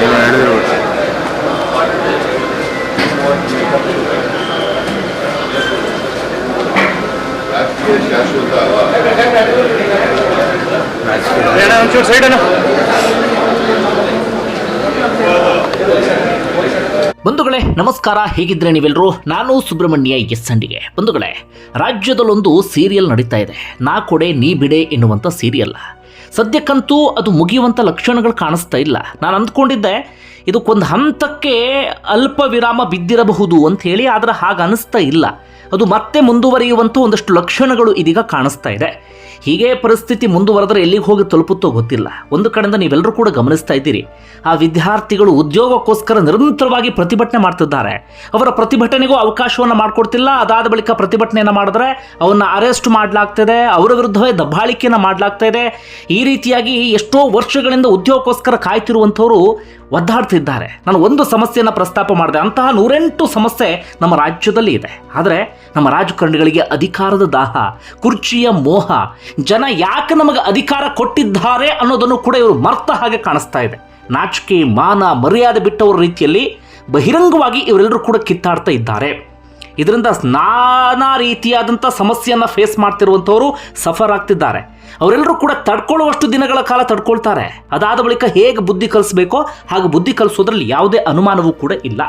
ಏನೋ ಹೇಳಿದ್ರು ರಾಜಕೀಯ ಶಾಶ್ವತ ಅಲ್ಲ ಒಂಚೂರು ಸೈಡ್ ಬಂಧುಗಳೇ, ನಮಸ್ಕಾರ. ಹೇಗಿದ್ರೆ ನೀವೆಲ್ಲರೂ ನಾನು ಸುಬ್ರಹ್ಮಣ್ಯ ಎಸ್ ಅಂಡಿಗೆ ಬಂಧುಗಳೇ, ರಾಜ್ಯದಲ್ಲೊಂದು ಸೀರಿಯಲ್ ನಡೀತಾ ಇದೆ. ನಾ ಕೊಡೆ, ನೀ ಬಿಡೆ ಎನ್ನುವಂಥ ಸೀರಿಯಲ್. ಸದ್ಯಕ್ಕಂತೂ ಅದು ಮುಗಿಯುವಂಥ ಲಕ್ಷಣಗಳು ಕಾಣಿಸ್ತಾ ಇಲ್ಲ. ನಾನು ಅಂದ್ಕೊಂಡಿದ್ದೆ, ಇದಕ್ಕೊಂದು ಹಂತಕ್ಕೆ ಅಲ್ಪ ವಿರಾಮ ಬಿದ್ದಿರಬಹುದು ಅಂತ ಹೇಳಿ, ಆದರೆ ಹಾಗೆ ಅನಿಸ್ತಾ ಇಲ್ಲ. ಅದು ಮತ್ತೆ ಮುಂದುವರಿಯುವಂಥ ಒಂದಷ್ಟು ಲಕ್ಷಣಗಳು ಇದೀಗ ಕಾಣಿಸ್ತಾ ಇದೆ. ಹೀಗೆ ಪರಿಸ್ಥಿತಿ ಮುಂದುವರೆದ್ರೆ ಎಲ್ಲಿಗೆ ಹೋಗಿ ತಲುಪುತ್ತೋ ಗೊತ್ತಿಲ್ಲ. ಒಂದು ಕಡೆಯಿಂದ ನೀವೆಲ್ಲರೂ ಕೂಡ ಗಮನಿಸ್ತಾ ಇದ್ದೀರಿ. ಆ ವಿದ್ಯಾರ್ಥಿಗಳು ಉದ್ಯೋಗಕ್ಕೋಸ್ಕರ ನಿರಂತರವಾಗಿ ಪ್ರತಿಭಟನೆ ಮಾಡ್ತಿದ್ದಾರೆ. ಅವರ ಪ್ರತಿಭಟನೆಗೂ ಅವಕಾಶವನ್ನು ಮಾಡಿಕೊಡ್ತಿಲ್ಲ. ಅದಾದ ಬಳಿಕ ಪ್ರತಿಭಟನೆಯನ್ನು ಮಾಡಿದ್ರೆ ಅವನ್ನ ಅರೆಸ್ಟ್ ಮಾಡಲಾಗ್ತದೆ. ಅವರ ವಿರುದ್ಧವೇ ದಬ್ಬಾಳಿಕೆಯನ್ನು ಮಾಡಲಾಗ್ತಾ ಇದೆ ಈ ರೀತಿಯಾಗಿ ಎಷ್ಟೋ ವರ್ಷಗಳಿಂದ ಉದ್ಯೋಗಕ್ಕೋಸ್ಕರ ಕಾಯ್ತಿರುವಂಥವರು ಒದ್ದಾಡ್ತಿದ್ದಾರೆ. ನಾನು ಒಂದು ಸಮಸ್ಯೆಯನ್ನು ಪ್ರಸ್ತಾಪ ಮಾಡಿದೆ. ಅಂತಹ ನೂರೆಂಟು ಸಮಸ್ಯೆ ನಮ್ಮ ರಾಜ್ಯದಲ್ಲಿ ಇದೆ. ಆದರೆ ನಮ್ಮ ರಾಜಕಾರಣಿಗಳಿಗೆ ಅಧಿಕಾರದ ದಾಹ, ಕುರ್ಚಿಯ ಮೋಹ, ಜನ ಯಾಕೆ ನಮಗೆ ಅಧಿಕಾರ ಕೊಟ್ಟಿದ್ದಾರೆ ಅನ್ನೋದನ್ನು ಕೂಡ ಇವರು ಮರ್ತ ಹಾಗೆ ಕಾಣಿಸ್ತಾ ಇದೆ. ನಾಚಿಕೆ, ಮಾನ, ಮರ್ಯಾದೆ ಬಿಟ್ಟವರ ರೀತಿಯಲ್ಲಿ ಬಹಿರಂಗವಾಗಿ ಇವರೆಲ್ಲರೂ ಕೂಡ ಕಿತ್ತಾಡ್ತಾ ಇದ್ದಾರೆ. ಇದರಿಂದ ನಾನಾ ರೀತಿಯಾದಂಥ ಸಮಸ್ಯೆಯನ್ನು ಫೇಸ್ ಮಾಡ್ತಿರುವಂಥವರು ಸಫರ್ ಆಗ್ತಿದ್ದಾರೆ. ಅವರೆಲ್ಲರೂ ಕೂಡ ತಡ್ಕೊಳ್ಳುವಷ್ಟು ದಿನಗಳ ಕಾಲ ತಡ್ಕೊಳ್ತಾರೆ. ಅದಾದ ಬಳಿಕ ಹೇಗೆ ಬುದ್ಧಿ ಕಲಿಸ್ಬೇಕೋ ಹಾಗೆ ಬುದ್ಧಿ ಕಲಿಸೋದ್ರಲ್ಲಿ ಯಾವುದೇ ಅನುಮಾನವೂ ಕೂಡ ಇಲ್ಲ.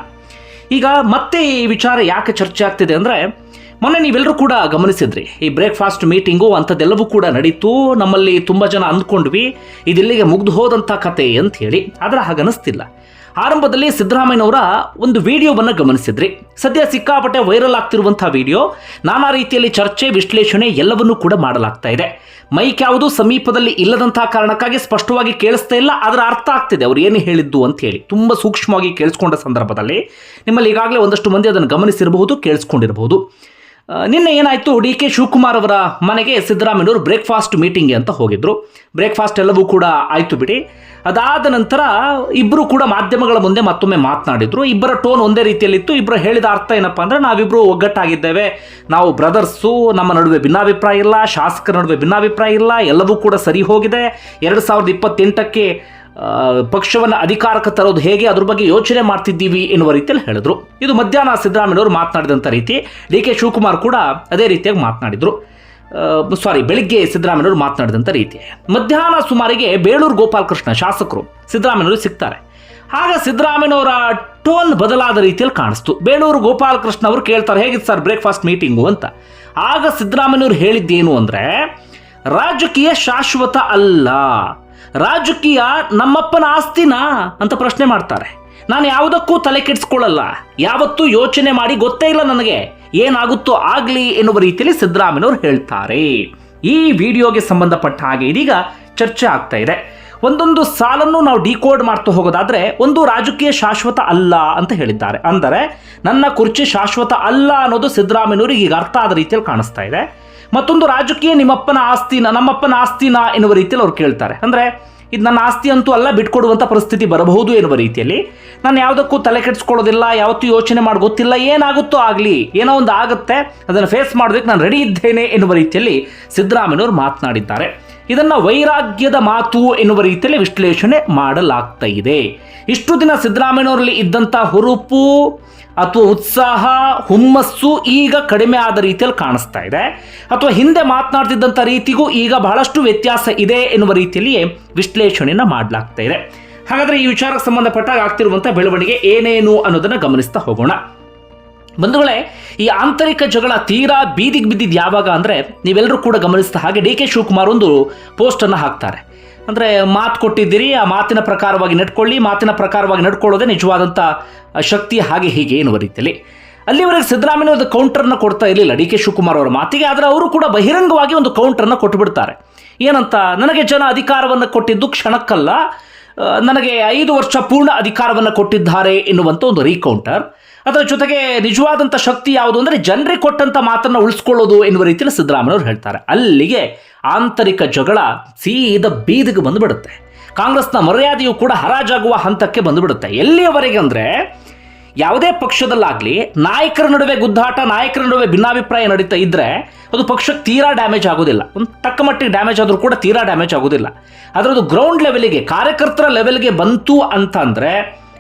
ಈಗ ಮತ್ತೆ ಈ ವಿಚಾರ ಯಾಕೆ ಚರ್ಚೆ ಆಗ್ತಿದೆ ಅಂದರೆ, ಮೊನ್ನೆ ನೀವೆಲ್ಲರೂ ಕೂಡ ಗಮನಿಸಿದ್ರಿ, ಈ ಬ್ರೇಕ್ಫಾಸ್ಟ್ ಮೀಟಿಂಗು ಅಂಥದ್ದೆಲ್ಲವೂ ಕೂಡ ನಡೀತು, ನಮ್ಮಲ್ಲಿ ತುಂಬ ಜನ ಅಂದ್ಕೊಂಡ್ವಿ, ಇದಿಲ್ಲಿಗೆ ಮುಗ್ದು ಹೋದಂಥ ಕತೆ ಅಂತ ಹೇಳಿ. ಆದರೆ ಹಾಗನ್ನಿಸ್ತಿಲ್ಲ. ಆರಂಭದಲ್ಲಿ ಸಿದ್ದರಾಮಯ್ಯನವರ ಒಂದು ವಿಡಿಯೋವನ್ನು ಗಮನಿಸಿದ್ರಿ. ಸದ್ಯ ಸಿಕ್ಕಾಪಟ್ಟೆ ವೈರಲ್ ಆಗ್ತಿರುವಂತಹ ವಿಡಿಯೋ, ನಾನಾ ರೀತಿಯಲ್ಲಿ ಚರ್ಚೆ, ವಿಶ್ಲೇಷಣೆ ಎಲ್ಲವನ್ನೂ ಕೂಡ ಮಾಡಲಾಗ್ತಾ ಇದೆ. ಮೈಕ್ ಯಾವುದು ಸಮೀಪದಲ್ಲಿ ಇಲ್ಲದಂತಹ ಕಾರಣಕ್ಕಾಗಿ ಸ್ಪಷ್ಟವಾಗಿ ಕೇಳಿಸ್ತಾ ಇಲ್ಲ ಅದರ ಅರ್ಥ ಆಗ್ತಿದೆ ಅವ್ರು ಏನು ಹೇಳಿದ್ದು ಅಂತ ಹೇಳಿ. ತುಂಬ ಸೂಕ್ಷ್ಮವಾಗಿ ಕೇಳಿಸ್ಕೊಂಡ ಸಂದರ್ಭದಲ್ಲಿ ನಿಮ್ಮಲ್ಲಿ ಈಗಾಗಲೇ ಒಂದಷ್ಟು ಮಂದಿ ಅದನ್ನು ಗಮನಿಸಿರಬಹುದು, ಕೇಳಿಸ್ಕೊಂಡಿರಬಹುದು. ನಿನ್ನೆ ಏನಾಯಿತು, ಡಿ ಕೆ ಶಿವಕುಮಾರ್ ಅವರ ಮನೆಗೆ ಸಿದ್ದರಾಮಯ್ಯವರು ಬ್ರೇಕ್ಫಾಸ್ಟ್ ಮೀಟಿಂಗ್ಗೆ ಅಂತ ಹೋಗಿದ್ರು. ಬ್ರೇಕ್ಫಾಸ್ಟ್ ಎಲ್ಲವೂ ಕೂಡ ಆಯಿತು ಬಿಡಿ. ಅದಾದ ನಂತರ ಇಬ್ಬರು ಕೂಡ ಮಾಧ್ಯಮಗಳ ಮುಂದೆ ಮತ್ತೊಮ್ಮೆ ಮಾತನಾಡಿದ್ರು. ಇಬ್ಬರ ಟೋನ್ ಒಂದೇ ರೀತಿಯಲ್ಲಿತ್ತು. ಇಬ್ಬರು ಹೇಳಿದ ಅರ್ಥ ಏನಪ್ಪ ಅಂದರೆ ನಾವಿಬ್ಬರು ಒಗ್ಗಟ್ಟಾಗಿದ್ದೇವೆ. ನಾವು ಬ್ರದರ್ಸು, ನಮ್ಮ ನಡುವೆ ಭಿನ್ನಾಭಿಪ್ರಾಯ ಇಲ್ಲ, ಶಾಸಕರ ನಡುವೆ ಭಿನ್ನಾಭಿಪ್ರಾಯ ಇಲ್ಲ, ಎಲ್ಲವೂ ಕೂಡ ಸರಿ ಹೋಗಿದೆ. ಎರಡು ಸಾವಿರದ ಇಪ್ಪತ್ತೆಂಟಕ್ಕೆ ಪಕ್ಷವನ್ನು ಅಧಿಕಾರಕ್ಕೆ ತರೋದು ಹೇಗೆ, ಅದ್ರ ಬಗ್ಗೆ ಯೋಚನೆ ಮಾಡ್ತಿದ್ದೀವಿ ಎನ್ನುವ ರೀತಿಯಲ್ಲಿ ಹೇಳಿದ್ರು. ಇದು ಮಧ್ಯಾಹ್ನ ಸಿದ್ದರಾಮಯ್ಯವರು ಮಾತನಾಡಿದಂಥ ರೀತಿ. ಡಿ ಕೆ ಶಿವಕುಮಾರ್ ಕೂಡ ಅದೇ ರೀತಿಯಾಗಿ ಮಾತನಾಡಿದ್ರು. ಸಾರಿ ಬೆಳಿಗ್ಗೆ ಸಿದ್ದರಾಮಯ್ಯವರು ಮಾತನಾಡಿದಂಥ ರೀತಿ. ಮಧ್ಯಾಹ್ನ ಸುಮಾರಿಗೆ ಬೇಳೂರು ಗೋಪಾಲಕೃಷ್ಣ ಶಾಸಕರು ಸಿದ್ದರಾಮಯ್ಯವರು ಸಿಗ್ತಾರೆ. ಆಗ ಸಿದ್ದರಾಮಯ್ಯನವರ ಟೋನ್ ಬದಲಾದ ರೀತಿಯಲ್ಲಿ ಕಾಣಿಸ್ತು. ಬೇಳೂರು ಗೋಪಾಲಕೃಷ್ಣ ಅವರು ಕೇಳ್ತಾರೆ, ಹೇಗಿತ್ತು ಸರ್ ಬ್ರೇಕ್ಫಾಸ್ಟ್ ಮೀಟಿಂಗು? ಅಂತ. ಆಗ ಸಿದ್ದರಾಮಯ್ಯವರು ಹೇಳಿದ್ದೇನು ಅಂದರೆ, ರಾಜಕೀಯ ಶಾಶ್ವತ ಅಲ್ಲ. ರಾಜಕೀಯ ನಮ್ಮಪ್ಪನ ಆಸ್ತಿನಾ? ಅಂತ ಪ್ರಶ್ನೆ ಮಾಡ್ತಾರೆ. ನಾನು ಯಾವುದಕ್ಕೂ ತಲೆ ಕೆಡಿಸ್ಕೊಳ್ಳಲ್ಲ. ಯಾವತ್ತೂ ಯೋಚನೆ ಮಾಡಿ ಗೊತ್ತೇ ಇಲ್ಲ ನನಗೆ. ಏನಾಗುತ್ತೋ ಆಗಲಿ ಎನ್ನುವ ರೀತಿಯಲ್ಲಿ ಸಿದ್ದರಾಮಯ್ಯನವರು ಹೇಳ್ತಾರೆ. ಈ ವಿಡಿಯೋಗೆ ಸಂಬಂಧಪಟ್ಟ ಹಾಗೆ ಇದೀಗ ಚರ್ಚೆ ಆಗ್ತಾ ಇದೆ. ಒಂದೊಂದು ಸಾಲನ್ನು ನಾವು ಡಿಕೋಡ್ ಮಾಡ್ತಾ ಹೋಗೋದಾದ್ರೆ ಒಂದು ರಾಜಕೀಯ ಶಾಶ್ವತ ಅಲ್ಲ ಅಂತ ಹೇಳಿದ್ದಾರೆ. ಅಂದರೆ ನನ್ನ ಕುರ್ಚಿ ಶಾಶ್ವತ ಅಲ್ಲ ಅನ್ನೋದು ಸಿದ್ದರಾಮಯ್ಯನವರಿಗೆ ಈಗ ಅರ್ಥ ಆದ ರೀತಿಯಲ್ಲಿ ಕಾಣಿಸ್ತಾ ಇದೆ. ಮತ್ತೊಂದು ರಾಜಕೀಯ ನಿಮ್ಮಪ್ಪನ ಆಸ್ತಿನ ನಮ್ಮಪ್ಪನ ಆಸ್ತಿನ ಎನ್ನುವ ರೀತಿಯಲ್ಲಿ ಅವ್ರು ಕೇಳ್ತಾರೆ. ಅಂದರೆ ಇದು ನನ್ನ ಆಸ್ತಿ ಅಂತೂ ಅಲ್ಲ ಬಿಟ್ಕೊಡುವಂಥ ಪರಿಸ್ಥಿತಿ ಬರಬಹುದು ಎನ್ನುವ ರೀತಿಯಲ್ಲಿ. ನಾನು ಯಾವುದಕ್ಕೂ ತಲೆ ಕೆಡಿಸ್ಕೊಳ್ಳೋದಿಲ್ಲ, ಯಾವತ್ತೂ ಯೋಚನೆ ಮಾಡಿ ಗೊತ್ತಿಲ್ಲ, ಏನಾಗುತ್ತೋ ಆಗಲಿ, ಏನೋ ಒಂದು ಆಗುತ್ತೆ, ಅದನ್ನು ಫೇಸ್ ಮಾಡೋದಕ್ಕೆ ನಾನು ರೆಡಿ ಇದ್ದೇನೆ ಎನ್ನುವ ರೀತಿಯಲ್ಲಿ ಸಿದ್ದರಾಮಯ್ಯನವರು ಮಾತನಾಡಿದ್ದಾರೆ. ಇದನ್ನು ವೈರಾಗ್ಯದ ಮಾತು ಎನ್ನುವ ರೀತಿಯಲ್ಲಿ ವಿಶ್ಲೇಷಣೆ ಮಾಡಲಾಗ್ತಾ ಇದೆ. ಇಷ್ಟು ದಿನ ಸಿದ್ದರಾಮಯ್ಯನವರಲ್ಲಿ ಇದ್ದಂಥ ಹುರುಪು ಅಥವಾ ಉತ್ಸಾಹ, ಹುಮ್ಮಸ್ಸು ಈಗ ಕಡಿಮೆ ಆದ ರೀತಿಯಲ್ಲಿ ಕಾಣಿಸ್ತಾ ಇದೆ. ಅಥವಾ ಹಿಂದೆ ಮಾತನಾಡ್ತಿದ್ದಂಥ ರೀತಿಗೂ ಈಗ ಬಹಳಷ್ಟು ವ್ಯತ್ಯಾಸ ಇದೆ ಎನ್ನುವ ರೀತಿಯಲ್ಲಿಯೇ ವಿಶ್ಲೇಷಣೆಯನ್ನು ಮಾಡಲಾಗ್ತಾ ಇದೆ. ಹಾಗಾದರೆ ಈ ವಿಚಾರಕ್ಕೆ ಸಂಬಂಧಪಟ್ಟಾಗ ಆಗ್ತಿರುವಂಥ ಬೆಳವಣಿಗೆ ಏನೇನು ಅನ್ನೋದನ್ನು ಗಮನಿಸ್ತಾ ಹೋಗೋಣ. ಬಂಧುಗಳೇ, ಈ ಆಂತರಿಕ ಜಗಳ ತೀರಾ ಬೀದಿಗೆ ಬಿದ್ದಿದ್ದು ಯಾವಾಗ ಅಂದರೆ ನೀವೆಲ್ಲರೂ ಕೂಡ ಗಮನಿಸಿದ ಹಾಗೆ ಡಿ ಕೆ ಶಿವಕುಮಾರ್ ಒಂದು ಪೋಸ್ಟನ್ನು ಹಾಕ್ತಾರೆ. ಅಂದರೆ ಮಾತು ಕೊಟ್ಟಿದ್ದೀರಿ, ಆ ಮಾತಿನ ಪ್ರಕಾರವಾಗಿ ನಡ್ಕೊಳ್ಳಿ, ಮಾತಿನ ಪ್ರಕಾರವಾಗಿ ನಡ್ಕೊಳ್ಳೋದೇ ನಿಜವಾದಂಥ ಶಕ್ತಿ ಹಾಗೆ ಹೀಗೆ ಎನ್ನುವ ರೀತಿಯಲ್ಲಿ. ಅಲ್ಲಿವರೆಗೆ ಸಿದ್ದರಾಮಯ್ಯ ಒಂದು ಕೌಂಟರ್ನ ಕೊಡ್ತಾ ಇರಲಿಲ್ಲ. ಡಿ ಕೆ ಶಿವಕುಮಾರ್ ಅವರ ಮಾತಿಗೆ, ಆದರೆ ಅವರು ಕೂಡ ಬಹಿರಂಗವಾಗಿ ಒಂದು ಕೌಂಟರ್ನ ಕೊಟ್ಟುಬಿಡ್ತಾರೆ ಏನಂತ, ನನಗೆ ಜನ ಅಧಿಕಾರವನ್ನು ಕೊಟ್ಟಿದ್ದು ಕ್ಷಣಕ್ಕಲ್ಲ. ನನಗೆ ಐದು ವರ್ಷ ಪೂರ್ಣ ಅಧಿಕಾರವನ್ನು ಕೊಟ್ಟಿದ್ದಾರೆ ಎನ್ನುವಂಥ ಒಂದು ರೀಕೌಂಟರ್ ಅದರ ಜೊತೆಗೆ ನಿಜವಾದಂಥ ಶಕ್ತಿ ಯಾವುದು ಅಂದರೆ, ಜನರಿಗೆ ಕೊಟ್ಟಂಥ ಮಾತನ್ನು ಉಳಿಸ್ಕೊಳ್ಳೋದು ಎನ್ನುವ ರೀತಿಯಲ್ಲಿ ಸಿದ್ದರಾಮಯ್ಯವರು ಹೇಳ್ತಾರೆ. ಅಲ್ಲಿಗೆ ಆಂತರಿಕ ಜಗಳ ಸೀದ ಬೀದಿಗೆ ಬಂದುಬಿಡುತ್ತೆ. ಕಾಂಗ್ರೆಸ್ನ ಮರ್ಯಾದೆಯು ಕೂಡ ಹರಾಜಾಗುವ ಹಂತಕ್ಕೆ ಬಂದುಬಿಡುತ್ತೆ. ಎಲ್ಲಿಯವರೆಗೆ ಅಂದರೆ ಯಾವುದೇ ಪಕ್ಷದಲ್ಲಾಗಲಿ ನಾಯಕರ ನಡುವೆ ಗುದ್ದಾಟ, ನಾಯಕರ ನಡುವೆ ಭಿನ್ನಾಭಿಪ್ರಾಯ ನಡೀತಾ ಇದ್ದರೆ ಅದು ಪಕ್ಷಕ್ಕೆ ತೀರಾ ಡ್ಯಾಮೇಜ್ ಆಗೋದಿಲ್ಲ. ಒಂದು ತಕ್ಕ ಮಟ್ಟಿಗೆ ಡ್ಯಾಮೇಜ್ ಆದರೂ ಕೂಡ ತೀರಾ ಡ್ಯಾಮೇಜ್ ಆಗೋದಿಲ್ಲ. ಅದರದ್ದು ಗ್ರೌಂಡ್ ಲೆವೆಲಿಗೆ ಕಾರ್ಯಕರ್ತರ ಲೆವೆಲ್ಗೆ ಬಂತು ಅಂತಂದರೆ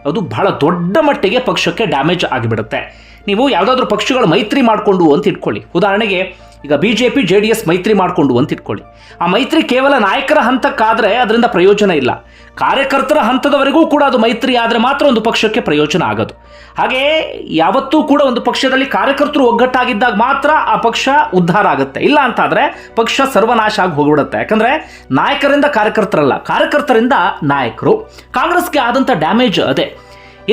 ಅದು ಬಹಳ ದೊಡ್ಡ ಮಟ್ಟಿಗೆ ಪಕ್ಷಕ್ಕೆ ಡ್ಯಾಮೇಜ್ ಆಗಿಬಿಡುತ್ತೆ. ನೀವು ಯಾವುದಾದ್ರೂ ಪಕ್ಷಗಳು ಮೈತ್ರಿ ಮಾಡಿಕೊಂಡು ಅಂತ ಇಟ್ಕೊಳ್ಳಿ. ಉದಾಹರಣೆಗೆ ಈಗ B J P J D S ಮೈತ್ರಿ ಮಾಡಿಕೊಂಡು ಅಂತ ಇಟ್ಕೊಳ್ಳಿ. ಆ ಮೈತ್ರಿ ಕೇವಲ ನಾಯಕರ ಹಂತಕ್ಕಾದರೆ ಅದರಿಂದ ಪ್ರಯೋಜನ ಇಲ್ಲ. ಕಾರ್ಯಕರ್ತರ ಹಂತದವರೆಗೂ ಕೂಡ ಅದು ಮೈತ್ರಿ ಆದರೆ ಮಾತ್ರ ಒಂದು ಪಕ್ಷಕ್ಕೆ ಪ್ರಯೋಜನ ಆಗೋದು. ಹಾಗೆ ಯಾವತ್ತೂ ಕೂಡ ಒಂದು ಪಕ್ಷದಲ್ಲಿ ಕಾರ್ಯಕರ್ತರು ಒಗ್ಗಟ್ಟಾಗಿದ್ದಾಗ ಮಾತ್ರ ಆ ಪಕ್ಷ ಉದ್ಧಾರ ಆಗುತ್ತೆ. ಇಲ್ಲ ಅಂತಾದರೆ ಪಕ್ಷ ಸರ್ವನಾಶ ಆಗಿ ಹೋಗ್ಬಿಡುತ್ತೆ. ಯಾಕಂದರೆ ನಾಯಕರಿಂದ ಕಾರ್ಯಕರ್ತರಲ್ಲ, ಕಾರ್ಯಕರ್ತರಿಂದ ನಾಯಕರು. ಕಾಂಗ್ರೆಸ್ಗೆ ಆದಂಥ ಡ್ಯಾಮೇಜ್ ಅದೇ.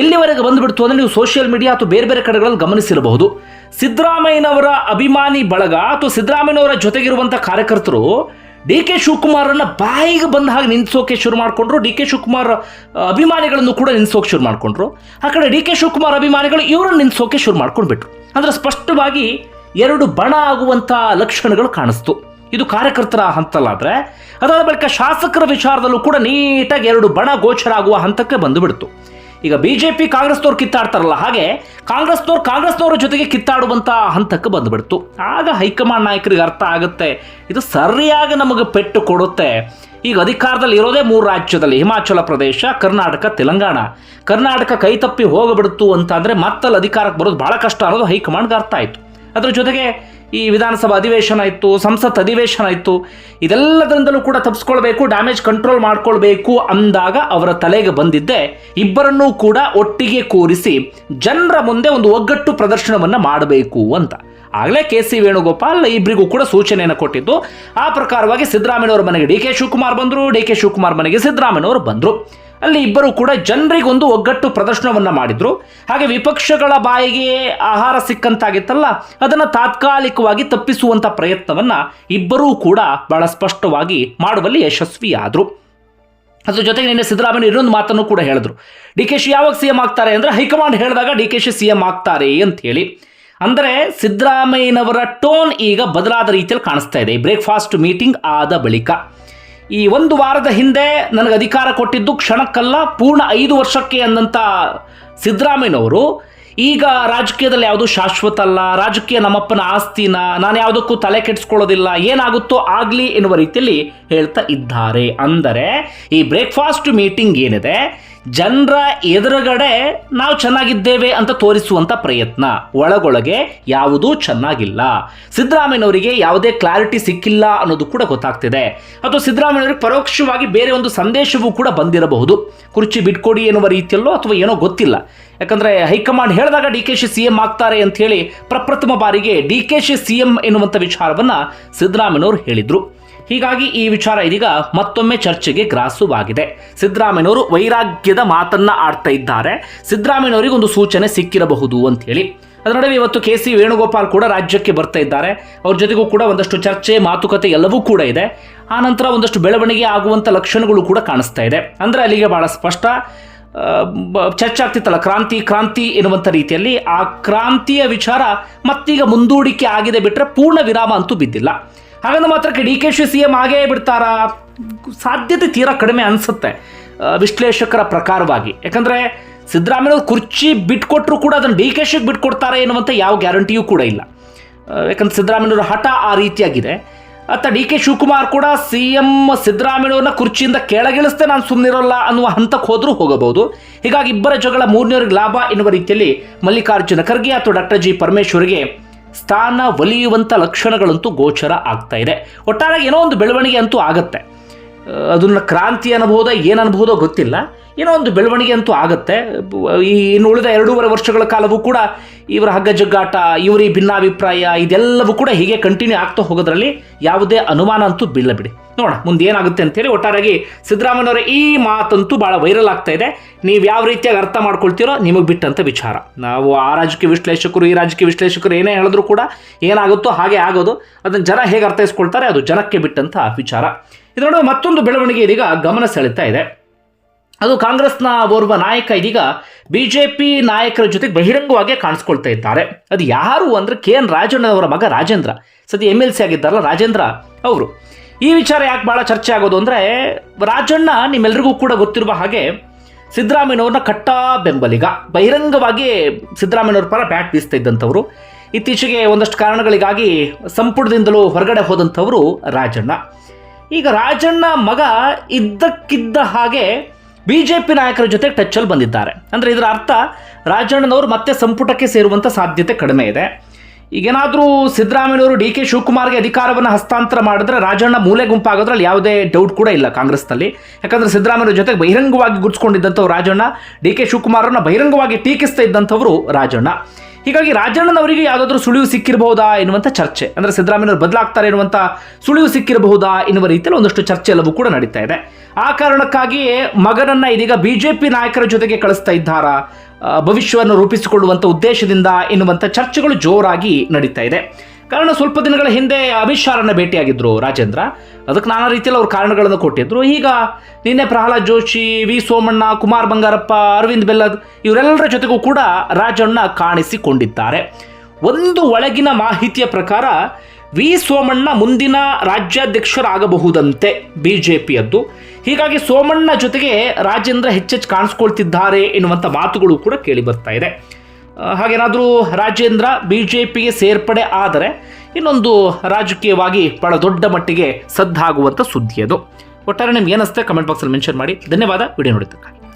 ಎಲ್ಲಿವರೆಗೆ ಬಂದುಬಿಡ್ತು ಅಂದರೆ ನೀವು ಸೋಷಿಯಲ್ ಮೀಡಿಯಾ ಅಥವಾ ಬೇರೆ ಬೇರೆ ಕಡೆಗಳಲ್ಲಿ ಗಮನಿಸಿರಬಹುದು. ಸಿದ್ದರಾಮಯ್ಯನವರ ಅಭಿಮಾನಿ ಬಳಗ ಅಥವಾ ಸಿದ್ದರಾಮಯ್ಯನವರ ಜೊತೆಗಿರುವಂಥ ಕಾರ್ಯಕರ್ತರು ಡಿ ಕೆ ಶಿವಕುಮಾರನ್ನ ಬಾಯಿಗೆ ಬಂದ ಹಾಗೆ ನಿಲ್ಲಿಸೋಕೆ ಶುರು ಮಾಡಿಕೊಂಡ್ರು. ಡಿ ಕೆ ಶಿವಕುಮಾರ್ ಅಭಿಮಾನಿಗಳನ್ನು ಕೂಡ ನಿಲ್ಲಿಸೋಕೆ ಶುರು ಮಾಡಿಕೊಂಡ್ರು. ಆ ಕಡೆ ಡಿ ಕೆ ಶಿವಕುಮಾರ್ ಅಭಿಮಾನಿಗಳು ಇವರನ್ನು ನಿಲ್ಲಿಸೋಕೆ ಶುರು ಮಾಡ್ಕೊಂಡ್ಬಿಟ್ರು. ಅಂದರೆ ಸ್ಪಷ್ಟವಾಗಿ ಎರಡು ಬಣ ಆಗುವಂಥ ಲಕ್ಷಣಗಳು ಕಾಣಿಸ್ತು. ಇದು ಕಾರ್ಯಕರ್ತರ ಹಂತಲ್ಲಾದರೆ, ಅದಾದ ಬಳಿಕ ಶಾಸಕರ ವಿಚಾರದಲ್ಲೂ ಕೂಡ ನೀಟಾಗಿ ಎರಡು ಬಣ ಗೋಚರ ಆಗುವ ಹಂತಕ್ಕೆ ಬಂದುಬಿಡ್ತು. ಈಗ ಬಿ ಜೆ ಪಿ ಕಾಂಗ್ರೆಸ್ನವ್ರು ಕಿತ್ತಾಡ್ತಾರಲ್ಲ, ಹಾಗೆ ಕಾಂಗ್ರೆಸ್ನವ್ರು ಕಾಂಗ್ರೆಸ್ನವ್ರ ಜೊತೆಗೆ ಕಿತ್ತಾಡುವಂಥ ಹಂತಕ್ಕೆ ಬಂದುಬಿಡ್ತು. ಆಗ ಹೈಕಮಾಂಡ್ ನಾಯಕರಿಗೆ ಅರ್ಥ ಆಗುತ್ತೆ, ಇದು ಸರಿಯಾಗಿ ನಮಗೆ ಪೆಟ್ಟು ಕೊಡುತ್ತೆ. ಈಗ ಅಧಿಕಾರದಲ್ಲಿ ಇರೋದೇ ಮೂರು ರಾಜ್ಯದಲ್ಲಿ, ಹಿಮಾಚಲ ಪ್ರದೇಶ, ಕರ್ನಾಟಕ, ತೆಲಂಗಾಣ. ಕರ್ನಾಟಕ ಕೈತಪ್ಪಿ ಹೋಗಿಬಿಡ್ತು ಅಂತಂದರೆ ಮತ್ತಲ್ಲಿ ಅಧಿಕಾರಕ್ಕೆ ಬರೋದು ಭಾಳ ಕಷ್ಟ ಅನ್ನೋದು ಹೈಕಮಾಂಡ್ಗೆ ಅರ್ಥ ಆಯಿತು. ಅದರ ಜೊತೆಗೆ ಈ ವಿಧಾನಸಭಾ ಅಧಿವೇಶನ ಇತ್ತು, ಸಂಸತ್ ಅಧಿವೇಶನ ಇತ್ತು, ಇದೆಲ್ಲದರಿಂದಲೂ ಕೂಡ ತಪ್ಪಿಸ್ಕೊಳ್ಬೇಕು ಡ್ಯಾಮೇಜ್ ಕಂಟ್ರೋಲ್ ಮಾಡ್ಕೊಳ್ಬೇಕು ಅಂದಾಗ ಅವರ ತಲೆಗೆ ಬಂದಿದ್ದೆ. ಇಬ್ಬರನ್ನೂ ಕೂಡ ಒಟ್ಟಿಗೆ ಕೂರಿಸಿ ಜನರ ಮುಂದೆ ಒಂದು ಒಗ್ಗಟ್ಟು ಪ್ರದರ್ಶನವನ್ನು ಮಾಡಬೇಕು ಅಂತ. ಆಗಲೇ ಕೆ ಸಿ ವೇಣುಗೋಪಾಲ್ ಇಬ್ಬರಿಗೂ ಕೂಡ ಸೂಚನೆಯನ್ನು ಕೊಟ್ಟಿದ್ದು. ಆ ಪ್ರಕಾರವಾಗಿ ಸಿದ್ದರಾಮಯ್ಯವರ ಮನೆಗೆ ಡಿ ಕೆ ಶಿವಕುಮಾರ್ ಬಂದರು, ಡಿ ಕೆ ಶಿವಕುಮಾರ್ ಮನೆಗೆ ಸಿದ್ದರಾಮಯ್ಯವರು ಬಂದರು. ಅಲ್ಲಿ ಇಬ್ಬರು ಕೂಡ ಜನರಿಗೊಂದು ಒಗ್ಗಟ್ಟು ಪ್ರದರ್ಶನವನ್ನು ಮಾಡಿದ್ರು. ಹಾಗೆ ವಿಪಕ್ಷಗಳ ಬಾಯಿಗೆ ಆಹಾರ ಸಿಕ್ಕಂತಾಗಿತ್ತಲ್ಲ, ಅದನ್ನು ತಾತ್ಕಾಲಿಕವಾಗಿ ತಪ್ಪಿಸುವಂಥ ಪ್ರಯತ್ನವನ್ನು ಇಬ್ಬರೂ ಕೂಡ ಬಹಳ ಸ್ಪಷ್ಟವಾಗಿ ಮಾಡುವಲ್ಲಿ ಯಶಸ್ವಿಯಾದರು. ಅದ್ರ ಜೊತೆಗೆ ನಿನ್ನೆ ಸಿದ್ದರಾಮಯ್ಯ ಇನ್ನೊಂದು ಮಾತನ್ನು ಕೂಡ ಹೇಳಿದ್ರು. ಡಿ ಕೆ ಶಿ ಯಾವಾಗ ಸಿ ಎಂ ಆಗ್ತಾರೆ ಅಂದರೆ ಹೈಕಮಾಂಡ್ ಹೇಳಿದಾಗ D K Shi C M ಆಗ್ತಾರೆ ಅಂತ ಹೇಳಿ ಅಂದರೆ ಸಿದ್ದರಾಮಯ್ಯನವರ ಟೋನ್ ಈಗ ಬದಲಾದ ರೀತಿಯಲ್ಲಿ ಕಾಣಿಸ್ತಾ ಇದೆ. ಬ್ರೇಕ್ಫಾಸ್ಟ್ ಮೀಟಿಂಗ್ ಆದ ಬಳಿಕ. ಈ ಒಂದು ವಾರದ ಹಿಂದೆ ನನಗೆ ಅಧಿಕಾರ ಕೊಟ್ಟಿದ್ದು ಕ್ಷಣಕ್ಕಲ್ಲ, ಪೂರ್ಣ ಐದು ವರ್ಷಕ್ಕೆ ಅಂದಂಥ ಸಿದ್ದರಾಮಯ್ಯನವರು. ಈಗ ರಾಜಕೀಯದಲ್ಲಿ ಯಾವುದು ಶಾಶ್ವತ ಅಲ್ಲ, ರಾಜಕೀಯ ನಮ್ಮಪ್ಪನ ಆಸ್ತಿನ ನಾನು ಯಾವುದಕ್ಕೂ ತಲೆ ಕೆಡಿಸ್ಕೊಳ್ಳೋದಿಲ್ಲ, ಏನಾಗುತ್ತೋ ಆಗಲಿ ಎನ್ನುವ ರೀತಿಯಲ್ಲಿ ಹೇಳ್ತಾ ಇದ್ದಾರೆ. ಅಂದರೆ ಈ ಬ್ರೇಕ್ಫಾಸ್ಟ್ ಮೀಟಿಂಗ್ ಏನಿದೆ ಜನರ ಎದುರುಗಡೆ ನಾವು ಚೆನ್ನಾಗಿದ್ದೇವೆ ಅಂತ ತೋರಿಸುವಂಥ ಪ್ರಯತ್ನ. ಒಳಗೊಳಗೆ ಯಾವುದೂ ಚೆನ್ನಾಗಿಲ್ಲ. ಸಿದ್ದರಾಮಯ್ಯನವರಿಗೆ ಯಾವುದೇ ಕ್ಲಾರಿಟಿ ಸಿಕ್ಕಿಲ್ಲ ಅನ್ನೋದು ಕೂಡ ಗೊತ್ತಾಗ್ತಿದೆ. ಅಥವಾ ಸಿದ್ದರಾಮಯ್ಯನವರಿಗೆ ಪರೋಕ್ಷವಾಗಿ ಬೇರೆ ಒಂದು ಸಂದೇಶವೂ ಕೂಡ ಬಂದಿರಬಹುದು. ಕುರ್ಚಿ ಬಿಟ್ಕೊಡಿ ಎನ್ನುವ ರೀತಿಯಲ್ಲೋ ಅಥವಾ ಏನೋ ಗೊತ್ತಿಲ್ಲ. ಯಾಕಂದರೆ ಹೈಕಮಾಂಡ್ ಹೇಳಿದಾಗ D K Shi C M ಆಗ್ತಾರೆ ಅಂತ ಹೇಳಿ ಪ್ರಪ್ರಥಮ ಬಾರಿಗೆ D K Shi C M ಎನ್ನುವಂಥ ವಿಚಾರವನ್ನು ಸಿದ್ದರಾಮಯ್ಯನವರು ಹೇಳಿದರು. ಹೀಗಾಗಿ ಈ ವಿಚಾರ ಇದೀಗ ಮತ್ತೊಮ್ಮೆ ಚರ್ಚೆಗೆ ಗ್ರಾಸುವಾಗಿದೆ. ಸಿದ್ದರಾಮಯ್ಯನವರು ವೈರಾಗ್ಯದ ಮಾತನ್ನ ಆಡ್ತಾ ಇದ್ದಾರೆ. ಸಿದ್ದರಾಮಯ್ಯನವರಿಗೆ ಒಂದು ಸೂಚನೆ ಸಿಕ್ಕಿರಬಹುದು ಅಂತ ಹೇಳಿ. ಅದರ ನಡುವೆ ಇವತ್ತು ಕೆ ಸಿ ವೇಣುಗೋಪಾಲ್ ಕೂಡ ರಾಜ್ಯಕ್ಕೆ ಬರ್ತಾ ಇದ್ದಾರೆ. ಅವ್ರ ಜೊತೆಗೂ ಕೂಡ ಒಂದಷ್ಟು ಚರ್ಚೆ, ಮಾತುಕತೆ ಎಲ್ಲವೂ ಕೂಡ ಇದೆ. ಆ ನಂತರ ಒಂದಷ್ಟು ಬೆಳವಣಿಗೆ ಆಗುವಂಥ ಲಕ್ಷಣಗಳು ಕೂಡ ಕಾಣಿಸ್ತಾ ಇದೆ. ಅಂದರೆ ಅಲ್ಲಿಗೆ ಬಹಳ ಸ್ಪಷ್ಟ. ಚರ್ಚೆ ಆಗ್ತಿತ್ತಲ್ಲ ಕ್ರಾಂತಿ ಕ್ರಾಂತಿ ಎನ್ನುವಂಥ ರೀತಿಯಲ್ಲಿ ಆ ಕ್ರಾಂತಿಯ ವಿಚಾರ ಮತ್ತೀಗ ಮುಂದೂಡಿಕೆ ಆಗಿದೆ ಬಿಟ್ಟರೆ ಪೂರ್ಣ ವಿರಾಮ ಅಂತೂ ಬಿದ್ದಿಲ್ಲ. ಹಾಗಂದ ಮಾತ್ರಕ್ಕೆ D K Shi C M ಆಗೇ ಬಿಡ್ತಾರಾ? ಸಾಧ್ಯತೆ ತೀರಾ ಕಡಿಮೆ ಅನಿಸುತ್ತೆ ವಿಶ್ಲೇಷಕರ ಪ್ರಕಾರವಾಗಿ. ಯಾಕಂದರೆ ಸಿದ್ದರಾಮಯ್ಯವ್ರು ಕುರ್ಚಿ ಬಿಟ್ಕೊಟ್ರು ಕೂಡ ಅದನ್ನು ಡಿ ಕೆ ಶಿಗೆ ಬಿಟ್ಕೊಡ್ತಾರೆ ಎನ್ನುವಂಥ ಯಾವ ಗ್ಯಾರಂಟಿಯೂ ಕೂಡ ಇಲ್ಲ. ಯಾಕಂದ್ರೆ ಸಿದ್ದರಾಮಯ್ಯವ್ರ ಹಠ ಆ ರೀತಿಯಾಗಿದೆ. ಅತ್ತ ಡಿ ಕೆ ಶಿವಕುಮಾರ್ ಕೂಡ ಸಿ ಎಂ ಸಿದ್ದರಾಮಯ್ಯವ್ರನ್ನ ಕುರ್ಚಿಯಿಂದ ಕೆಳಗಿಳಿಸ್ದೆ ನಾನು ಸುಮ್ಮನಿರೋಲ್ಲ ಅನ್ನುವ ಹಂತಕ್ಕೆ ಹೋದರೂ ಹೋಗಬಹುದು. ಹೀಗಾಗಿ ಇಬ್ಬರ ಜಗಳ ಮೂರನೇವ್ರಿಗೆ ಲಾಭ ಎನ್ನುವ ರೀತಿಯಲ್ಲಿ ಮಲ್ಲಿಕಾರ್ಜುನ ಖರ್ಗೆ ಅಥವಾ ಡಾಕ್ಟರ್ ಜಿ ಪರಮೇಶ್ವರ್ಗೆ ಸ್ಥಾನ ಒಲಿಯುವಂಥ ಲಕ್ಷಣಗಳಂತೂ ಗೋಚರ ಆಗ್ತಾ ಇದೆ. ಒಟ್ಟಾರೆ ಏನೋ ಒಂದು ಬೆಳವಣಿಗೆ ಅಂತೂ ಆಗತ್ತೆ. ಅದನ್ನು ಕ್ರಾಂತಿ ಅನ್ಬೋದ ಏನು ಅನ್ಬೋದೋ ಗೊತ್ತಿಲ್ಲ. ಏನೋ ಒಂದು ಬೆಳವಣಿಗೆ ಅಂತೂ ಆಗುತ್ತೆ. ಈ ಇನ್ನು ಉಳಿದ ಎರಡೂವರೆ ವರ್ಷಗಳ ಕಾಲವೂ ಕೂಡ ಇವರ ಹಗ್ಗ ಜಗ್ಗಾಟ, ಇವರ ಭಿನ್ನಾಭಿಪ್ರಾಯ, ಇದೆಲ್ಲವೂ ಕೂಡ ಹೀಗೆ ಕಂಟಿನ್ಯೂ ಆಗ್ತಾ ಹೋಗೋದ್ರಲ್ಲಿ ಯಾವುದೇ ಅನುಮಾನ ಅಂತೂ ಬೀಳ ಬಿಡಿ. ನೋಡೋಣ, ಮುಂದೆ ಏನಾಗುತ್ತೆ ಅಂತೇಳಿ ಒಟ್ಟಾರೆಯಾಗಿ ಸಿದ್ದರಾಮಯ್ಯವರ ಈ ಮಾತಂತೂ ಭಾಳ ವೈರಲ್ ಆಗ್ತಾ ಇದೆ. ನೀವು ಯಾವ ರೀತಿಯಾಗಿ ಅರ್ಥ ಮಾಡ್ಕೊಳ್ತೀರೋ ನಿಮಗೆ ಬಿಟ್ಟಂಥ ವಿಚಾರ. ನಾವು ಆ ರಾಜಕೀಯ ವಿಶ್ಲೇಷಕರು, ಈ ರಾಜಕೀಯ ವಿಶ್ಲೇಷಕರು ಏನೇ ಹೇಳಿದ್ರು ಕೂಡ ಏನಾಗುತ್ತೋ ಹಾಗೆ ಆಗೋದು, ಅದನ್ನು ಜನ ಹೇಗೆ ಅರ್ಥೈಸ್ಕೊಳ್ತಾರೆ ಅದು ಜನಕ್ಕೆ ಬಿಟ್ಟಂಥ ವಿಚಾರ. ಇದರ ನಡುವೆ ಮತ್ತೊಂದು ಬೆಳವಣಿಗೆ ಇದೀಗ ಗಮನ ಸೆಳೀತಾ ಇದೆ. ಅದು ಕಾಂಗ್ರೆಸ್ನ ಓರ್ವ ನಾಯಕ ಇದೀಗ ಬಿ ಜೆ ಪಿ ನಾಯಕರ ಜೊತೆಗೆ ಬಹಿರಂಗವಾಗಿ ಕಾಣಿಸ್ಕೊಳ್ತಾ ಇದ್ದಾರೆ. ಅದು ಯಾರು ಅಂದರೆ ಕೆ ಎನ್ ರಾಜಣ್ಣವರ ಮಗ ರಾಜೇಂದ್ರ. ಸದ್ಯ ಎಂ ಎಲ್ ಸಿ ಆಗಿದ್ದಾರಲ್ಲ ರಾಜೇಂದ್ರ ಅವರು. ಈ ವಿಚಾರ ಯಾಕೆ ಭಾಳ ಚರ್ಚೆ ಆಗೋದು ಅಂದರೆ, ರಾಜಣ್ಣ ನಿಮ್ಮೆಲ್ರಿಗೂ ಕೂಡ ಗೊತ್ತಿರುವ ಹಾಗೆ ಸಿದ್ದರಾಮಯ್ಯನವ್ರನ್ನ ಕಟ್ಟ ಬೆಂಬಲಿಗ. ಬಹಿರಂಗವಾಗಿ ಸಿದ್ದರಾಮಯ್ಯನವ್ರ ಪರ ಬ್ಯಾಟ್ ಬೀಸ್ತಾ ಇದ್ದಂಥವ್ರು. ಇತ್ತೀಚೆಗೆ ಒಂದಷ್ಟು ಕಾರಣಗಳಿಗಾಗಿ ಸಂಪುಟದಿಂದಲೂ ಹೊರಗಡೆ ಹೋದಂಥವರು ರಾಜಣ್ಣ. ಈಗ ರಾಜಣ್ಣ ಮಗ ಇದ್ದಕ್ಕಿದ್ದ ಹಾಗೆ ಬಿ ಜೆ ಪಿ ನಾಯಕರ ಜೊತೆ ಟಚ್ಚಲ್ಲಿ ಬಂದಿದ್ದಾರೆ. ಅಂದರೆ ಇದರ ಅರ್ಥ, ರಾಜಣ್ಣನವರು ಮತ್ತೆ ಸಂಪುಟಕ್ಕೆ ಸೇರುವಂಥ ಸಾಧ್ಯತೆ ಕಡಿಮೆ ಇದೆ. ಈಗೇನಾದರೂ ಸಿದ್ದರಾಮಯ್ಯವರು ಡಿ ಕೆ ಶಿವಕುಮಾರ್ಗೆ ಅಧಿಕಾರವನ್ನು ಹಸ್ತಾಂತರ ಮಾಡಿದ್ರೆ ರಾಜಣ್ಣ ಮೂಲೆ ಗುಂಪಾಗೋದ್ರಲ್ಲಿ ಯಾವುದೇ ಡೌಟ್ ಕೂಡ ಇಲ್ಲ ಕಾಂಗ್ರೆಸ್ನಲ್ಲಿ. ಯಾಕಂದರೆ ಸಿದ್ದರಾಮಯ್ಯರ ಜೊತೆಗೆ ಬಹಿರಂಗವಾಗಿ ಗುರುತಿಸ್ಕೊಂಡಿದ್ದಂಥವ್ರು ರಾಜಣ್ಣ, ಡಿ ಕೆ ಶಿವಕುಮಾರನ್ನ ಬಹಿರಂಗವಾಗಿ ಟೀಕಿಸ್ತಾ ಇದ್ದಂಥವರು ರಾಜಣ್ಣ. ಹೀಗಾಗಿ ರಾಜಣ್ಣನವರಿಗೆ ಯಾವುದಾದ್ರೂ ಸುಳಿವು ಸಿಕ್ಕಿರಬಹುದಾ ಎನ್ನುವಂಥ ಚರ್ಚೆ. ಅಂದರೆ ಸಿದ್ದರಾಮಯ್ಯವರು ಬದಲಾಗ್ತಾರೆ ಎನ್ನುವಂಥ ಸುಳಿವು ಸಿಕ್ಕಿರಬಹುದಾ ಎನ್ನುವ ರೀತಿಯಲ್ಲಿ ಒಂದಷ್ಟು ಚರ್ಚೆ ಎಲ್ಲವೂ ಕೂಡ ನಡೀತಾ ಇದೆ. ಆ ಕಾರಣಕ್ಕಾಗಿಯೇ ಮಗನನ್ನ ಇದೀಗ ಬಿಜೆಪಿ ನಾಯಕರ ಜೊತೆಗೆ ಕಳಿಸ್ತಾ ಇದ್ದಾರಾ? ಭವಿಷ್ಯವನ್ನು ರೂಪಿಸಿಕೊಳ್ಳುವಂಥ ಉದ್ದೇಶದಿಂದ ಎನ್ನುವಂಥ ಚರ್ಚೆಗಳು ಜೋರಾಗಿ ನಡೀತಾ ಇದೆ. ಕಾರಣ ಸ್ವಲ್ಪ ದಿನಗಳ ಹಿಂದೆ ಅಮಿತ್ ಶಾರನ್ನ ಭೇಟಿಯಾಗಿದ್ದರು ರಾಜೇಂದ್ರ. ಅದಕ್ಕೆ ನಾನಾ ರೀತಿಯಲ್ಲಿ ಅವ್ರು ಕಾರಣಗಳನ್ನು ಕೊಟ್ಟಿದ್ದರು ಈಗ ನಿನ್ನೆ ಪ್ರಹ್ಲಾದ್ ಜೋಶಿ, ವಿ ಸೋಮಣ್ಣ, ಕುಮಾರ್ ಬಂಗಾರಪ್ಪ, ಅರವಿಂದ್ ಬೆಲ್ಲದ್ ಇವರೆಲ್ಲರ ಜೊತೆಗೂ ಕೂಡ ರಾಜಣ್ಣ ಕಾಣಿಸಿಕೊಂಡಿದ್ದಾರೆ. ಒಂದು ಒಳಗಿನ ಮಾಹಿತಿಯ ಪ್ರಕಾರ ವಿ ಸೋಮಣ್ಣ ಮುಂದಿನ ರಾಜ್ಯಾಧ್ಯಕ್ಷರಾಗಬಹುದಂತೆ ಬಿ ಜೆ ಪಿಯದ್ದು ಹೀಗಾಗಿ ಸೋಮಣ್ಣ ಜೊತೆಗೆ ರಾಜೇಂದ್ರ ಹೆಚ್ಚೆಚ್ಚು ಕಾಣಿಸ್ಕೊಳ್ತಿದ್ದಾರೆ ಎನ್ನುವಂಥ ಮಾತುಗಳು ಕೂಡ ಕೇಳಿ ಬರ್ತಾ ಇದೆ. ಹಾಗೇನಾದರೂ ರಾಜೇಂದ್ರ ಬಿ ಜೆ ಪಿಗೆ ಸೇರ್ಪಡೆ ಆದರೆ ಇನ್ನೊಂದು ರಾಜಕೀಯವಾಗಿ ಬಹಳ ದೊಡ್ಡ ಮಟ್ಟಿಗೆ ಸದ್ದಾಗುವಂಥ ಸುದ್ದಿ ಅದು ಒಟ್ಟಾರೆ ನಿಮ್ಗೆ ಏನಿಸ್ತೆ ಕಮೆಂಟ್ ಬಾಕ್ಸಲ್ಲಿ ಮೆನ್ಷನ್ ಮಾಡಿ. ಧನ್ಯವಾದ. ವಿಡಿಯೋ ನೋಡಿದ್ದಕ್ಕಾಗಿ.